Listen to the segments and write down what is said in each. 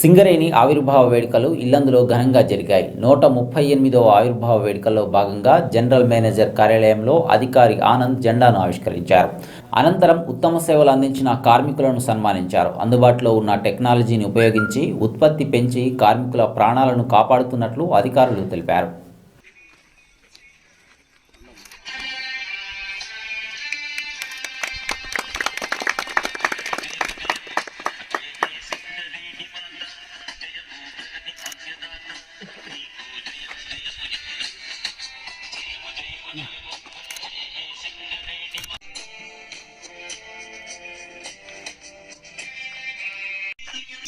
సింగరేణి ఆవిర్భావ వేడుకలు ఇల్లందులో ఘనంగా జరిగాయి. నూట ముప్పై ఎనిమిదవ ఆవిర్భావ వేడుకల్లో భాగంగా జనరల్ మేనేజర్ కార్యాలయంలో అధికారి ఆనంద్ జెండాను ఆవిష్కరించారు. అనంతరం ఉత్తమ సేవలు అందించిన కార్మికులను సన్మానించారు. అందుబాటులో ఉన్న టెక్నాలజీని ఉపయోగించి ఉత్పత్తి పెంచి కార్మికుల ప్రాణాలను కాపాడుతున్నట్లు అధికారులు తెలిపారు.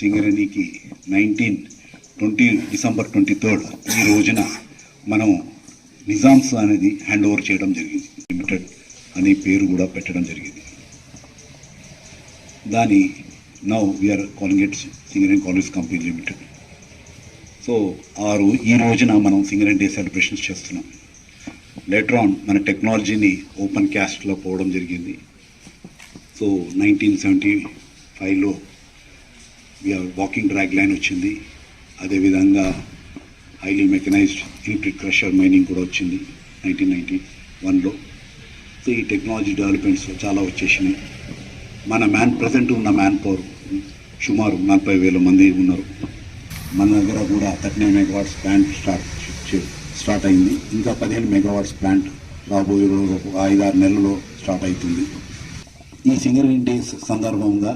సింగరేణికి nineteen twenty December twenty third ఈ రోజున మనం నిజామ్స్ అనేది హ్యాండ్ ఓవర్ చేయడం జరిగింది. లిమిటెడ్ అనే పేరు కూడా పెట్టడం జరిగింది. దాని now we are calling it Singareni collieries company limited so ఆ రో ఈ రోజున మనం సింగరేణి డే సెలబ్రేషన్స్ చేస్తున్నాం. లేటర్ ఆన్ మన టెక్నాలజీని ఓపెన్ క్యాస్ట్లో పోవడం జరిగింది. సో నైన్టీన్ సెవెంటీ ఫైవ్లో వాకింగ్ డ్రాగ్ లైన్ వచ్చింది. అదేవిధంగా highly mechanised electric crusher mining కూడా వచ్చింది నైన్టీన్ నైన్టీ వన్లో సో ఈ టెక్నాలజీ డెవలప్మెంట్స్ చాలా వచ్చేసినాయి. మన మ్యాన్ ప్రజెంట్ ఉన్న మ్యాన్ పవర్ సుమారు నలభై వేల మంది ఉన్నారు. మన దగ్గర కూడా thirty nine megawatts plant start start అయింది. ఇంకా పదిహేను మెగావాట్స్ ప్లాంట్ రాబోయే రోజు ఐదారు నెలల్లో స్టార్ట్ అవుతుంది. ఈ సింగర్ డేస్ సందర్భంగా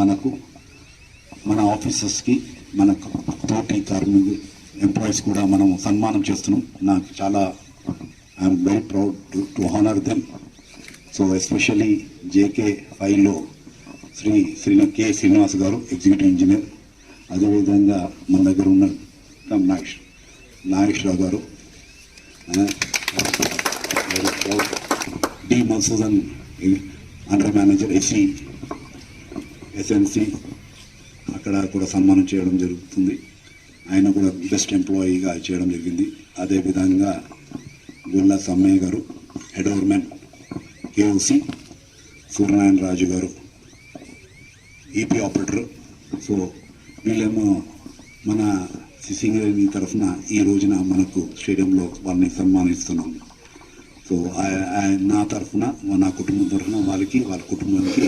మనకు మన ఆఫీసర్స్కి మన తోటి కార్మికులు ఎంప్లాయీస్ కూడా మనం సన్మానం చేస్తున్నాం. నాకు చాలా I'm very proud to to honour them so especially JK ఫైవ్లో శ్రీ శ్రీ కె శ్రీనివాస్ గారు ఎగ్జిక్యూటివ్ ఇంజనీర్ అదేవిధంగా మన దగ్గర ఉన్న కమ్ నాగేష్ నాగేశ్వరరావు గారు. D Madhusudan under manager SC SNC అక్కడ కూడా సన్మానం చేయడం జరుగుతుంది. ఆయన కూడా బెస్ట్ ఎంప్లాయీగా చేయడం జరిగింది. అదేవిధంగా గుళ్ళ సమ్మయ్య గారు హెడోర్మెన్ ఓవర్మెన్ కేఓసి సూర్యనారాయణ రాజు గారు ఈపీ ఆపరేటర్ సో వీళ్ళేమో మన సిసింగరేణి తరఫున ఈ రోజున మనకు స్టేడియంలో వాళ్ళని సన్మానిస్తున్నాం. సో నా తరఫున నా కుటుంబం తరఫున వాళ్ళకి వాళ్ళ కుటుంబానికి